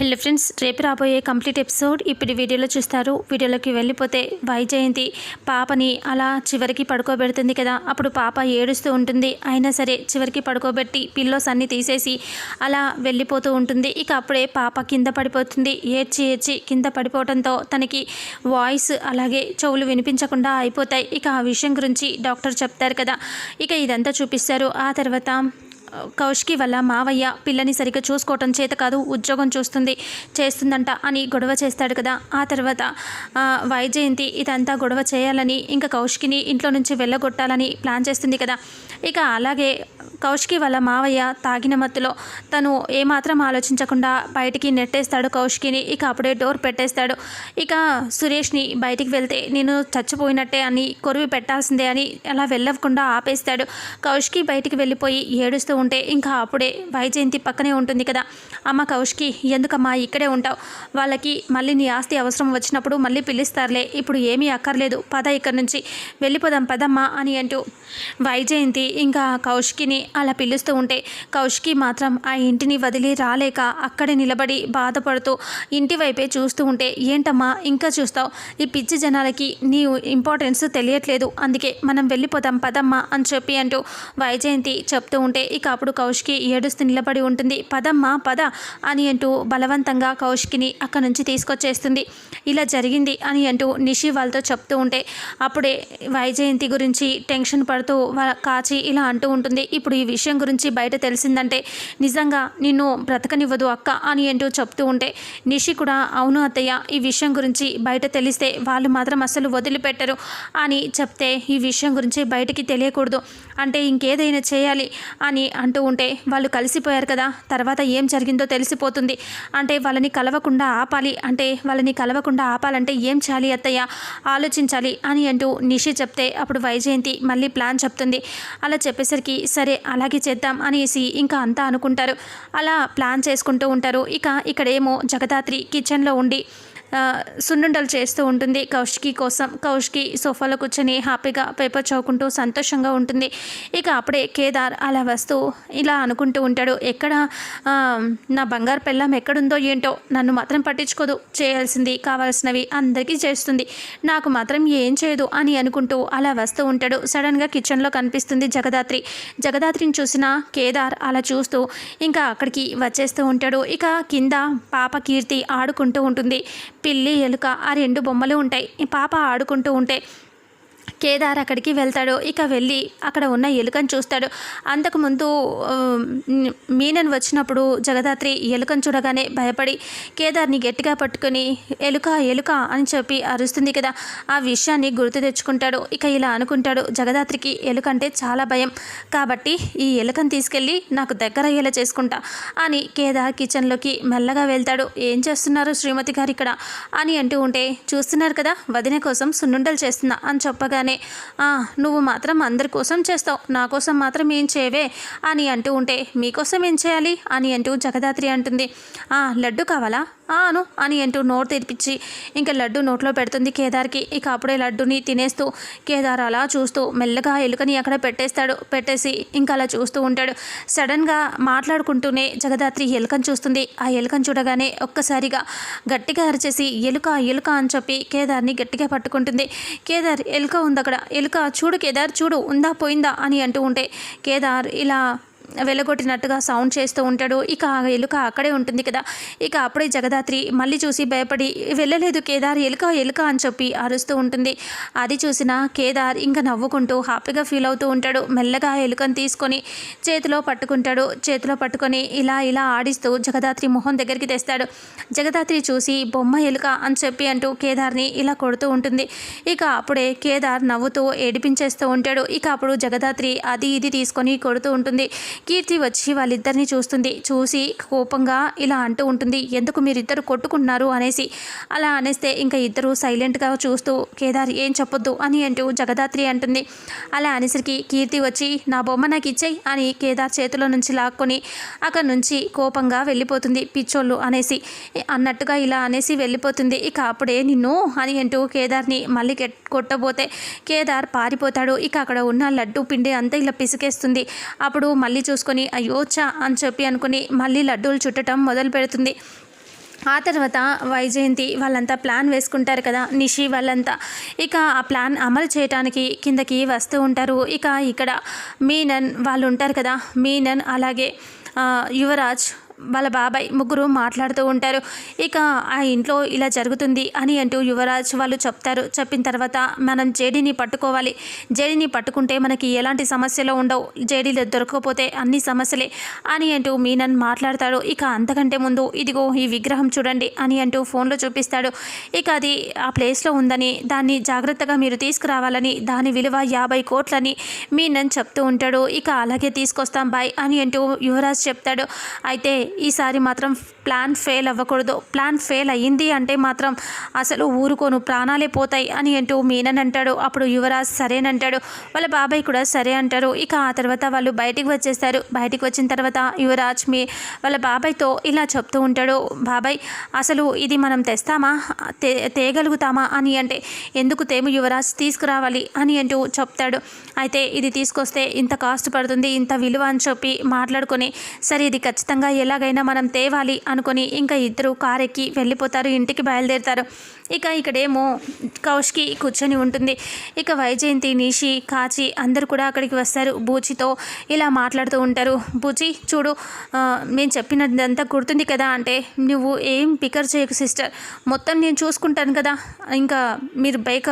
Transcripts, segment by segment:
Hello friends రేపు రాబోయే complete episode ఇప్పుడు వీడియోలో చూస్తారు. వీడియోలోకి వెళ్ళిపోతే వైజయంతి పాపని అలా చివరికి పడుకోబెడుతుంది కదా. అప్పుడు పాప ఏడుస్తూ ఉంటుంది. అయినా సరే చివరికి పడుకోబెట్టి పిల్లోస్ అన్ని తీసేసి అలా వెళ్ళిపోతూ ఉంటుంది. ఇక అప్పుడే పాప కింద పడిపోతుంది. ఏడ్చి ఏడ్చి కింద పడిపోవడంతో తనకి వాయిస్ అలాగే చెవులు వినిపించకుండా అయిపోతాయి. ఇక ఆ విషయం గురించి డాక్టర్ చెప్తారు కదా. ఇక ఇదంతా చూపిస్తారు. ఆ తర్వాత కౌష్కి వల్ల మావయ్య పిల్లని సరిగ్గా చూసుకోవటం చేత కాదు ఉద్యోగం చూస్తుంది చేస్తుందంట అని గొడవ చేస్తాడు కదా. ఆ తర్వాత వైజయంతి ఇదంతా గొడవ చేయాలని ఇంకా కౌష్కిని ఇంట్లో నుంచి వెళ్ళగొట్టాలని ప్లాన్ చేస్తుంది కదా. ఇక అలాగే కౌష్కి వాళ్ళ మావయ్య తాగిన మత్తులో తను ఏమాత్రం ఆలోచించకుండా బయటికి నెట్టేస్తాడు కౌష్కిని. ఇక అప్పుడే డోర్ పెట్టేస్తాడు. ఇక సురేష్ని బయటికి వెళ్తే నేను చచ్చిపోయినట్టే అని కొరివి పెట్టాల్సిందే అని అలా వెళ్ళకుండా ఆపేస్తాడు. కౌష్కి బయటికి వెళ్ళిపోయి ఏడుస్తూ ఉంటే ఇంకా అప్పుడే వైజయంతి పక్కనే ఉంటుంది కదా. అమ్మ కౌష్కి ఎందుకమ్మా ఇక్కడే ఉంటావు? వాళ్ళకి మళ్ళీ నీ ఆస్తి అవసరం వచ్చినప్పుడు మళ్ళీ పిలుస్తారులే. ఇప్పుడు ఏమీ అక్కర్లేదు. పద ఇక్కడి నుంచి. వెళ్ళిపోదాం పదమ్మా అని అంటూ వైజయంతి ఇంకా కౌష్కిని అలా పిలుస్తూ ఉంటే కౌష్కి మాత్రం ఆ ఇంటిని వదిలి రాలేక అక్కడే నిలబడి బాధపడుతూ ఇంటి వైపే చూస్తూ ఉంటే ఏంటమ్మా? ఇంకా చూస్తావు? ఈ పిచ్చి జనాలకి నీ ఇంపార్టెన్స్ తెలియట్లేదు. అందుకే మనం వెళ్ళిపోదాం పదమ్మా అని చెప్పి అంటూ వైజయంతి చెప్తూ ఉంటే ఇక అప్పుడు కౌశికి ఏడుస్తూ నిలబడి ఉంటుంది. పదమ్మా పద అని అంటూ బలవంతంగా కౌశికిని అక్కడి నుంచి తీసుకొచ్చేస్తుంది. ఇలా జరిగింది అని అంటూ నిషి వాళ్ళతో చెప్తూ ఉంటే అప్పుడే వైజయంతి గురించి టెన్షన్ పడుతూ కాచి ఇలా అంటూ ఉంటుంది. ఇప్పుడు ఈ విషయం గురించి బయట తెలిసిందంటే నిజంగా నిన్ను బ్రతకనివ్వదు అక్క అని అంటూ చెప్తూ ఉంటే నిషి కూడా అవును అత్తయ్య ఈ విషయం గురించి బయట తెలిస్తే వాళ్ళు మాత్రం అసలు వదిలిపెట్టరు అని చెప్తే ఈ విషయం గురించి బయటికి తెలియకూడదు. అంటే ఇంకేదైనా చేయాలి అని అంటూ ఉంటే వాళ్ళు కలిసిపోయారు కదా. తర్వాత ఏం జరిగిందో తెలిసిపోతుంది. అంటే వాళ్ళని కలవకుండా ఆపాలి. అంటే వాళ్ళని కలవకుండా ఆపాలంటే ఏం చేయాలి అత్తయ్య? ఆలోచించాలి అని అంటూ నిషి చెప్తే అప్పుడు వైజయంతి మళ్ళీ ప్లాన్ చెప్తుంది. అలా చెప్పేసరికి సరే అలాగే చేద్దాం అనేసి ఇంకా అంతా అనుకుంటారు. అలా ప్లాన్ చేసుకుంటూ ఉంటారు. ఇక ఇక్కడేమో జగదాత్రి కిచెన్లో ఉండి సున్నుండలు చేస్తూ ఉంటుంది. కౌష్కి కోసం కౌష్కి సోఫాలో కూర్చొని హ్యాపీగా పేపర్ చదువుకుంటూ సంతోషంగా ఉంటుంది. ఇక అప్పుడే కేదార్ అలా వస్తూ ఇలా అనుకుంటూ ఉంటాడు. ఎక్కడ నా బంగారు పెళ్ళం ఎక్కడుందో ఏంటో నన్ను మాత్రం పట్టించుకోదు. చేయాల్సింది కావాల్సినవి అందరికీ చేస్తుంది. నాకు మాత్రం ఏం చేయదు అని అనుకుంటూ అలా వస్తూ ఉంటాడు. సడన్గా కిచెన్లో కనిపిస్తుంది జగదాత్రి. జగదాత్రిని చూసిన కేదార్ అలా చూస్తూ ఇంకా అక్కడికి వచ్చేస్తూ ఉంటాడు. ఇక కింద పాప కీర్తి ఆడుకుంటూ ఉంటుంది. పిల్లి ఎలుక ఆ రెండు బొమ్మలు ఉంటాయి. పాప ఆడుకుంటూ ఉంటే కేదార్ అక్కడికి వెళ్తాడు. ఇక వెళ్ళి అక్కడ ఉన్న ఎలుకను చూస్తాడు. అంతకుముందు మీనన్ వచ్చినప్పుడు జగదాత్రి ఎలుకను చూడగానే భయపడి కేదార్ని గట్టిగా పట్టుకొని ఎలుక ఎలుక అని చెప్పి అరుస్తుంది కదా. ఆ విషయాన్ని గుర్తు తెచ్చుకుంటాడు. ఇక ఇలా అనుకుంటాడు జగదాత్రికి ఎలుక అంటే చాలా భయం. కాబట్టి ఈ ఎలుకను తీసుకెళ్ళి నాకు దగ్గర అయ్యేలా చేసుకుంటా అని కేదార్ కిచెన్లోకి మెల్లగా వెళ్తాడు. ఏం చేస్తున్నారు శ్రీమతి గారు ఇక్కడ? అని అంటూ ఉంటే చూస్తున్నారు కదా వదిన కోసం సున్నుండలు చేస్తున్నా అని చెప్పగా అనగానే నువ్వు మాత్రం అందరి కోసం చేస్తావు. నా కోసం మాత్రం ఏం చేయవే అని అంటూ ఉంటే మీకోసం ఏం చేయాలి? అని అంటూ జగదాత్రి అంటుంది. "ఆ, లడ్డు కావాలా? అను అని అంటూ నోట్ తెరిపించి ఇంకా లడ్డు నోట్లో పెడుతుంది కేదార్కి. ఇక అప్పుడే లడ్డుని తినేస్తూ కేదార్ అలా చూస్తూ మెల్లగా ఎలుకని అక్కడ పెట్టేస్తాడు. పెట్టేసి ఇంకా అలా చూస్తూ ఉంటాడు. సడన్గా మాట్లాడుకుంటూనే జగదాత్రి ఎలుకను చూస్తుంది. ఆ ఎలుకను చూడగానే ఒక్కసారిగా గట్టిగా అరిచేసి ఎలుక ఎలుక అని చెప్పి కేదార్ని గట్టిగా పట్టుకుంటుంది. కేదార్ ఎలుక ఉంది అక్కడ. ఎలుక చూడు కేదార్ చూడు ఉందా పోయిందా అని అంటూ ఉంటే కేదార్ ఇలా వెలగొట్టినట్టుగా సౌండ్ చేస్తూ ఉంటాడు. ఇక ఆ ఎలుక అక్కడే ఉంటుంది కదా. ఇక అప్పుడే జగదాత్రి మళ్ళీ చూసి భయపడి వెళ్ళలేదు కేదార్ ఎలుక ఎలుక అని చెప్పి అరుస్తూ ఉంటుంది. అది చూసిన కేదార్ ఇంకా నవ్వుకుంటూ హ్యాపీగా ఫీల్ అవుతూ ఉంటాడు. మెల్లగా ఎలుకను తీసుకొని చేతిలో పట్టుకుంటాడు. చేతిలో పట్టుకొని ఇలా ఇలా ఆడిస్తూ జగదాత్రి మొహం దగ్గరికి తెస్తాడు. జగదాత్రి చూసి బొమ్మ ఎలుక అని చెప్పి అంటూ కేదార్ని ఇలా కొడుతూ ఉంటుంది. ఇక అప్పుడే కేదార్ నవ్వుతూ ఏడిపించేస్తూ ఉంటాడు. ఇక అప్పుడు జగదాత్రి అది ఇది తీసుకొని కొడుతూ ఉంటుంది. కీర్తి వచ్చి వాళ్ళిద్దరిని చూస్తుంది. చూసి కోపంగా ఇలా అంటూ ఉంటుంది. ఎందుకు మీరిద్దరు కొట్టుకుంటున్నారు అనేసి. అలా అనేస్తే ఇంకా ఇద్దరు సైలెంట్గా చూస్తూ కేదార్ ఏం చెప్పొద్దు అని అంటూ జగదాత్రి అంటుంది. అలా అనేసరికి కీర్తి వచ్చి నా బొమ్మ నాకు ఇచ్చేయి అని కేదార్ చేతిలో నుంచి లాక్కొని అక్కడి నుంచి కోపంగా వెళ్ళిపోతుంది పిచ్చోళ్ళు అనేసి. అన్నట్టుగా ఇలా అనేసి వెళ్ళిపోతుంది. ఇక అప్పుడే నిన్ను అని అంటూ కేదార్ని మళ్ళీ కొట్టబోతే కేదార్ పారిపోతాడు. ఇక అక్కడ ఉన్న లడ్డు పిండి అంతా ఇలా పిసికేస్తుంది. అప్పుడు మళ్ళీ చూసుకొని అయ్యోచా అని చెప్పి అనుకుని మళ్ళీ లడ్డూలు చుట్టడం మొదలు పెడుతుంది. ఆ తర్వాత వైజయంతి వాళ్ళంతా ప్లాన్ వేసుకుంటారు కదా నిషి వాళ్ళంతా. ఇక ఆ ప్లాన్ అమలు చేయడానికి కిందకి వస్తూ ఉంటారు. ఇక ఇక్కడ మీనన్ వాళ్ళు ఉంటారు కదా మీనన్ అలాగే యువరాజ్ వాళ్ళ బాబాయ్ ముగ్గురు మాట్లాడుతూ ఉంటారు. ఇక ఆ ఇంట్లో ఇలా జరుగుతుంది అని అంటూ యువరాజ్ వాళ్ళు చెప్తారు. చెప్పిన తర్వాత మనం జేడీని పట్టుకోవాలి. జేడీని పట్టుకుంటే మనకి ఎలాంటి సమస్యలు ఉండవు. జేడీలో దొరకకపోతే అన్ని సమస్యలే అని అంటూ మీనన్ మాట్లాడతాడు. ఇక అంతకంటే ముందు ఇదిగో ఈ విగ్రహం చూడండి అని అంటూ ఫోన్లో చూపిస్తాడు. ఇక అది ఆ ప్లేస్లో ఉందని దాన్ని జాగ్రత్తగా మీరు తీసుకురావాలని దాని విలువ యాభై కోట్లని మీనన్ చెప్తూ ఉంటాడు. ఇక అలాగే తీసుకొస్తాం బాయ్ అని అంటూ యువరాజ్ చెప్తాడు. అయితే ఈసారి మాత్రం ప్లాన్ ఫెయిల్ అవ్వకూడదు. ప్లాన్ ఫెయిల్ అయ్యింది అంటే మాత్రం అసలు ఊరుకోను ప్రాణాలే పోతాయి అని అంటూ మీనన్ అంటాడు. అప్పుడు యువరాజ్ సరేనంటాడు వాళ్ళ బాబాయ్ కూడా సరే అంటారు. ఇక ఆ తర్వాత వాళ్ళు బయటికి వచ్చేస్తారు. బయటికి వచ్చిన తర్వాత యువరాజ్ మీ వాళ్ళ బాబాయ్తో ఇలా చెప్తూ ఉంటాడు. బాబాయ్ అసలు ఇది మనం తెస్తామా? తే తేగలుగుతామా? అని అంటే ఎందుకు తేము యువరాజ్? తీసుకురావాలి అని అంటూ చెప్తాడు. అయితే ఇది తీసుకొస్తే ఇంత కాస్ట్ పడుతుంది ఇంత విలువ అని చెప్పి మాట్లాడుకొని సరే ఇది ఖచ్చితంగా ఎలా ఎలాగైనా మనం తేవాలి అనుకుని ఇంకా ఇద్దరు కారెక్కి ఎక్కి వెళ్ళిపోతారు ఇంటికి బయలుదేరుతారు. ఇక ఇక్కడేమో కౌష్కి కూర్చొని ఉంటుంది. ఇక వైజయంతి నిషి కాచి అందరు కూడా అక్కడికి వస్తారు. బూచితో ఇలా మాట్లాడుతూ ఉంటారు. బూచి చూడు నేను చెప్పినదంతా గుర్తుంది కదా అంటే నువ్వు ఏం పికర్ చేయకు సిస్టర్. మొత్తం నేను చూసుకుంటాను కదా. ఇంకా మీరు బైక్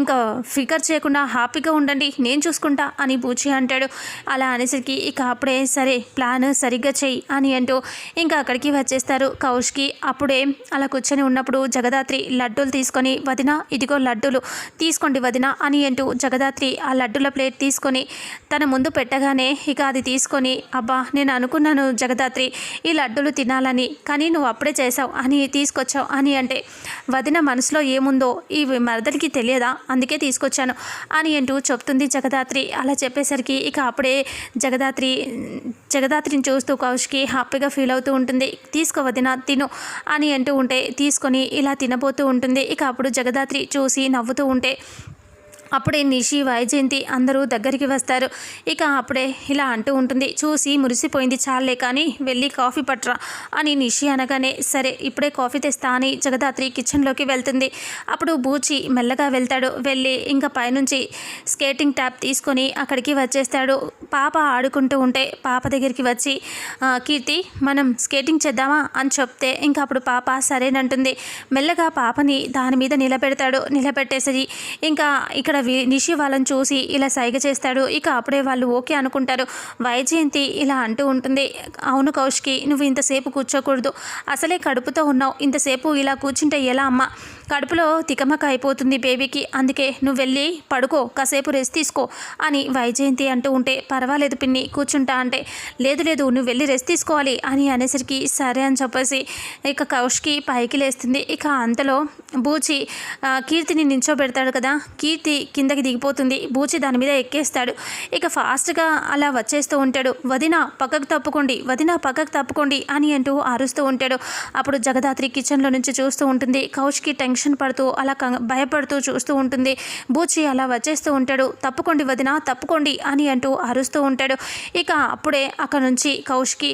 ఇంకా ఫికర్ చేయకుండా హ్యాపీగా ఉండండి. నేను చూసుకుంటా అని బూచి అంటాడు. అలా అనేసరికి ఇక అప్పుడే సరే ప్లాన్ సరిగ్గా చెయ్యి అని అంటూ ఇంకా అక్కడికి వచ్చేస్తారు కౌష్కి. అప్పుడే అలా కూర్చొని ఉన్నప్పుడు జగదాత్రి లడ్డూలు తీసుకొని వదిన ఇదిగో లడ్డూలు తీసుకోండి వదిన అని అంటూ జగదాత్రి ఆ లడ్డూల ప్లేట్ తీసుకొని తన ముందు పెట్టగానే ఇక అది తీసుకొని అబ్బా నేను అనుకున్నాను జగదాత్రి ఈ లడ్డూలు తినాలని కానీ నువ్వు అప్పుడే చేసావు అని తీసుకొచ్చావు అని అంటే వదిన మనసులో ఏముందో ఈ మరదలికి తెలియదా? అందుకే తీసుకొచ్చాను అని అంటూ చెప్తుంది జగదాత్రి. అలా చెప్పేసరికి ఇక అప్పుడే జగదాత్రి జగదాత్రిని చూస్తూ కౌష్కి హ్యాపీగా ఫీల్ అవుతూ ఉంటుంది. తీసుకో వదిన తిను అని అంటూ ఉంటే తీసుకొని ఇలా తినబోతూ ఉంటుంది. ఇక అప్పుడు జగదాత్రి చూసి నవ్వుతూ ఉంటే అప్పుడే నిషి వైజయంతి అందరూ దగ్గరికి వస్తారు. ఇక అప్పుడే ఇలా అంటూ ఉంటుంది. చూసి మురిసిపోయింది చాలే కానీ వెళ్ళి కాఫీ పట్రా అని నిషి అనగానే సరే ఇప్పుడే కాఫీ తెస్తా అని జగదాత్రి కిచెన్లోకి వెళ్తుంది. అప్పుడు బూచి మెల్లగా వెళ్తాడు. వెళ్ళి ఇంకా పైనుంచి స్కేటింగ్ ట్యాప్ తీసుకొని అక్కడికి వచ్చేస్తాడు. పాప ఆడుకుంటూ ఉంటే పాప దగ్గరికి వచ్చి కీర్తి మనం స్కేటింగ్ చేద్దామా? అని చెప్తే ఇంకా అప్పుడు పాప సరేనంటుంది. మెల్లగా పాపని దాని మీద నిలబెడతాడు. నిలబెట్టేసరి ఇంకా ఇక్కడ వి- నిషి వాళ్ళని చూసి ఇలా సైగ చేస్తాడు. ఇక అప్పుడే వాళ్ళు ఓకే అనుకుంటారు. వైజయంతి ఇలా అంటూ ఉంటుంది. అవును కౌష్కి నువ్వు ఇంతసేపు కూర్చోకూడదు. అసలే కడుపుతో ఉన్నావు. ఇంతసేపు ఇలా కూర్చుంటే ఎలా అమ్మ? కడుపులో తికమక అయిపోతుంది బేబీకి. అందుకే నువ్వు వెళ్ళి పడుకో. కాసేపు రెస్ట్ తీసుకో అని వైజయంతి అంటూ ఉంటే పర్వాలేదు పిన్ని కూర్చుంటా అంటే. లేదు లేదు నువ్వు వెళ్ళి రెస్ట్ తీసుకోవాలి అని అనేసరికి సరే అని చెప్పేసి ఇక కౌష్కి పైకి లేస్తుంది. ఇక అంతలో బూచి కీర్తిని నించోబెడతాడు కదా. కీర్తి కిందకి దిగిపోతుంది. బూచి దాని మీద ఎక్కేస్తాడు. ఇక ఫాస్ట్గా అలా వచ్చేస్తూ ఉంటాడు. వదిన పక్కకు తప్పుకోండి. వదిన పక్కకు తప్పుకోండి అని అంటూ అరుస్తూ ఉంటాడు. అప్పుడు జగదాత్రి కిచెన్లో నుంచి చూస్తూ ఉంటుంది. కౌష్కి టెన్షన్ పడుతూ అలా భయపడుతూ చూస్తూ ఉంటుంది. బూచి అలా వచ్చేస్తూ ఉంటాడు. తప్పుకోండి వదిన తప్పుకోండి అని అంటూ అరుస్తూ ఉంటాడు. ఇక అప్పుడే అక్కడ నుంచి కౌష్కి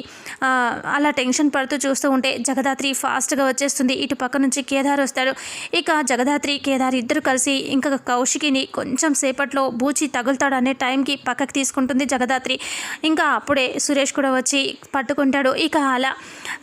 అలా టెన్షన్ పడుతూ చూస్తూ ఉంటే జగదాత్రి ఫాస్ట్గా వచ్చేస్తుంది. ఇటు పక్క నుంచి కేదార్ వస్తాడు. ఇక జగదాత్రి కేదార్ ఇద్దరు కలిసి ఇంకా కౌశికిని కొంచెం సేపట్లో బూచి తగులుతాడు అనే టైంకి పక్కకి తీసుకుంటుంది జగదాత్రి. ఇంకా అప్పుడే సురేష్ కూడా వచ్చి పట్టుకుంటాడు. ఇక అలా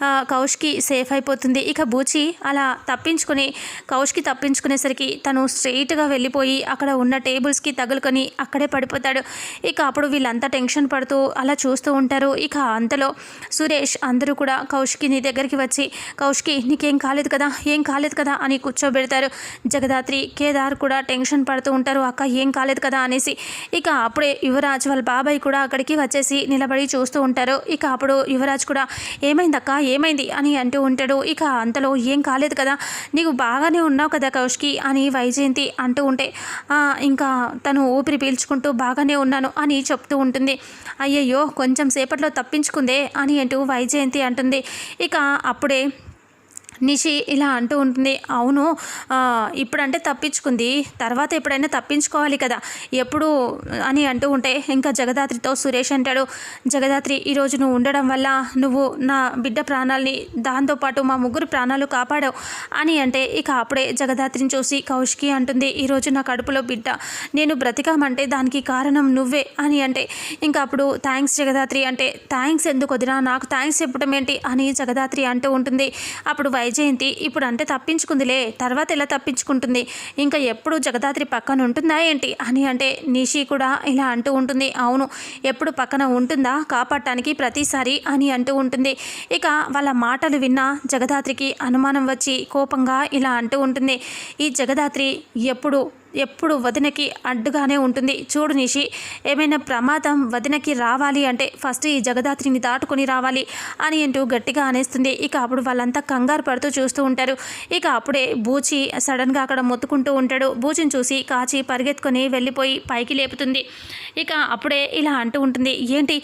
కౌష్కి సేఫ్ అయిపోతుంది. ఇక బూచి అలా తప్పించుకుని కౌష్కి తప్పించుకునేసరికి తను స్ట్రెయిట్గా వెళ్ళిపోయి అక్కడ ఉన్న టేబుల్స్కి తగులుకొని అక్కడే పడిపోతాడు. ఇక అప్పుడు వీళ్ళంతా టెన్షన్ పడుతూ అలా చూస్తూ ఉంటారు. ఇక అంతలో సురేష్ అందరూ కూడా కౌష్కి నీ దగ్గరికి వచ్చి కౌష్కి నీకేం కాలేదు కదా? ఏం కాలేదు కదా? అని కూర్చోబెడతారు. జగదాత్రి కేదార్ కూడా టెన్షన్ పడుతూ ఉంటారు. అక్క ఏం కాలేదు కదా అనేసి. ఇక అప్పుడే యువరాజ్ వాళ్ళ బాబాయ్ కూడా అక్కడికి వచ్చేసి నిలబడి చూస్తూ ఉంటారు. ఇక అప్పుడు యువరాజ్ కూడా ఏమైంది అక్క? ఏమైంది? అని అంటూ ఉంటాడు. ఇక అంతలో ఏం కాలేదు కదా? నీకు బాగానే ఉన్నావు కదా కౌష్కి అని వైజయంతి అంటూ ఉంటే ఇంకా తను ఊపిరి పీల్చుకుంటూ బాగానే ఉన్నాను అని చెప్తూ ఉంటుంది. అయ్యయ్యో కొంచెం సేపట్లో తప్పించుకుందే అని అంటూ వైజయంతి అంటుంది. ఇక అప్పుడే నిషి ఇలా అంటూ ఉంటుంది. అవును ఇప్పుడంటే తప్పించుకుంది. తర్వాత ఎప్పుడైనా తప్పించుకోవాలి కదా. ఎప్పుడు అని అంటూ ఉంటే ఇంకా జగదాత్రితో సురేష్ అంటాడు జగదాత్రి ఈరోజు నువ్వు ఉండడం వల్ల నువ్వు నా బిడ్డ ప్రాణాలని దాంతోపాటు మా ముగ్గురు ప్రాణాలు కాపాడావు అని అంటే ఇక అప్పుడే జగదాత్రిని చూసి కౌశికి అంటుంది ఈరోజు నా కడుపులో బిడ్డ. నేను బ్రతికామంటే దానికి కారణం నువ్వే అని అంటే ఇంకా అప్పుడు థ్యాంక్స్ జగదాత్రి అంటే థ్యాంక్స్ ఎందుకు వదినా? నాకు థ్యాంక్స్ చెప్పడం ఏంటి? అని జగదాత్రి అంటూ ఉంటుంది. అప్పుడు వై వైజయంతి ఇప్పుడు అంటే తప్పించుకుందిలే తర్వాత ఎలా తప్పించుకుంటుంది? ఇంకా ఎప్పుడు జగదాత్రి పక్కన ఉంటుందా ఏంటి? అని అంటే నిషి కూడా ఇలా అంటూ ఉంటుంది. అవును ఎప్పుడు పక్కన ఉంటుందా? కాపాడటానికి ప్రతిసారి అని అంటూ ఉంటుంది. ఇక వాళ్ళ మాటలు విన్న జగదాత్రికి అనుమానం వచ్చి కోపంగా ఇలా అంటూ ఉంటుంది. ఈ జగదాత్రి ఎప్పుడు ఎప్పుడు వదినకి అడ్డుగానే ఉంటుంది. చూడు నిషి ఏమైనా ప్రమాదం వదినకి రావాలి అంటే ఫస్ట్ ఈ జగదాత్రిని దాటుకొని రావాలి అని అంటూ గట్టిగా అనేస్తుంది. ఇక అప్పుడు వాళ్ళంతా కంగారు పడుతూ చూస్తూ ఉంటారు. ఇక అప్పుడే బూచి సడన్గా అక్కడ మొత్తుకుంటూ ఉంటాడు. బూచిని చూసి కాచి పరిగెత్తుకొని వెళ్ళిపోయి పైకి లేపుతుంది. ఇక అప్పుడే ఇలా అంటూ ఉంటుంది. ఏంటి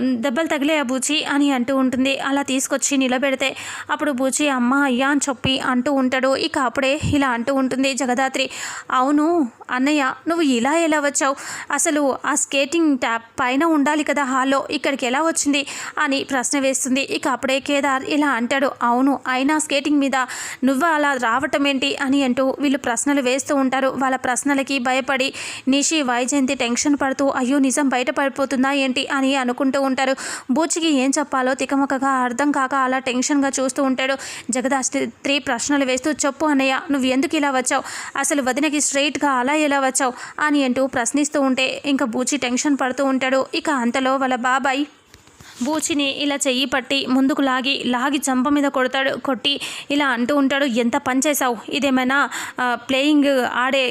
దెబ్బలు తగిలే బూచి? అని అంటూ ఉంటుంది. అలా తీసుకొచ్చి నిలబెడితే అప్పుడు బూచి అమ్మ అయ్యా అని చెప్పి అంటూ ఉంటాడు. ఇక అప్పుడే ఇలా అంటూ ఉంటుంది జగదాత్రి. అవును అన్నయ్య నువ్వు ఇలా ఎలా వచ్చావు? అసలు ఆ స్కేటింగ్ ట్యాప్ పైన ఉండాలి కదా హాల్లో? ఇక్కడికి ఎలా వచ్చింది? అని ప్రశ్న వేస్తుంది. ఇక అప్పుడే కేదార్ ఇలా అంటాడు. అవును అయినా స్కేటింగ్ మీద నువ్వు అలా రావటం ఏంటి అని అంటూ వీళ్ళు ప్రశ్నలు వేస్తూ ఉంటారు. వాళ్ళ ప్రశ్నలకి భయపడి నిషి వైజయంతి టెన్షన్ పడుతూ అయ్యో నిజం బయటపడిపోతుందా ఏంటి అని అనుకుంటూ ఉంటారు. బూచికి ఏం చెప్పాలో తికమకగా అర్థం కాక అలా టెన్షన్గా చూస్తూ ఉంటాడు. జగదాస్త్రి ప్రశ్నలు వేస్తూ చెప్పు అన్నయ్య నువ్వు ఎందుకు ఇలా వచ్చావు? అసలు వదినకి లేట్గా అలా ఎలా వచ్చావు అని అంటూ ప్రశ్నిస్తూ ఉంటే ఇంకా బూచి టెన్షన్ పడుతూ ఉంటాడు. ఇక అంతలో వాళ్ళ బాబాయ్ బూచిని ఇలా చెయ్యి పట్టి ముందుకు లాగి లాగి చంప మీద కొడతాడు కొట్టి ఇలా అంటూ ఉంటాడు. ఎంత పని చేసావు ఇదేమైనా ప్లేయింగ్ ఆడే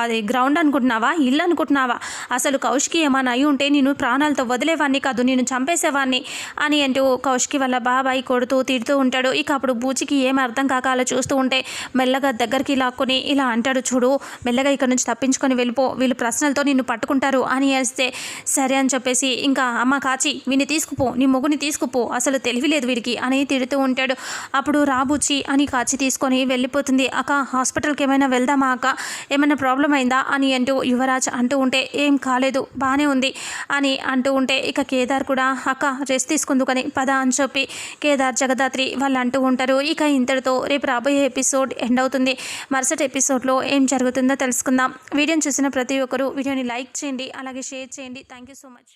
అది గ్రౌండ్ అనుకుంటున్నావా? ఇల్లు అనుకుంటున్నావా? అసలు కౌశికి ఏమైనా అయి ఉంటే నేను ప్రాణాలతో వదిలేవాడిని కాదు నేను చంపేసేవాడిని అని అంటూ కౌశికి వాళ్ళ బాబాయ్ కొడుతూ తిడుతూ ఉంటాడు. ఇక అప్పుడు బూచికి ఏం అర్థం కాక అలా చూస్తూ ఉంటే మెల్లగా దగ్గరికి లాక్కొని ఇలా అంటాడు చూడు మెల్లగా ఇక్కడ నుంచి తప్పించుకొని వెళ్ళిపో వీళ్ళు ప్రశ్నలతో నిన్ను పట్టుకుంటారు అని వేస్తే సరే అని చెప్పేసి ఇంకా అమ్మ కాచి వీని తీసుకుపో నీ మొగుని తీసుకుపో అసలు తెలివి లేదు వీడికి అని తిడుతూ ఉంటాడు. అప్పుడు రాబుచ్చి అని కాచి తీసుకొని వెళ్ళిపోతుంది. అక్క హాస్పిటల్కి ఏమైనా వెళ్దామా అక్క? ఏమైనా ప్రాబ్లం అయిందా? అని అంటూ యువరాజ్ అంటూ ఉంటే ఏం కాలేదు బాగానే ఉంది అని అంటూ ఉంటే ఇక కేదార్ కూడా అక్క రెస్ట్ తీసుకుందుకని పద అని చెప్పి కేదార్ జగదాత్రి వాళ్ళు అంటూ ఉంటారు. ఇక ఇంతటితో రేపు రాబోయే ఎపిసోడ్ ఎండ్ అవుతుంది. మరుసటి ఎపిసోడ్లో ఏం జరుగుతుందో తెలుసుకుందాం. వీడియోని చూసిన ప్రతి ఒక్కరూ వీడియోని లైక్ చేయండి అలాగే షేర్ చేయండి. Thank you so much.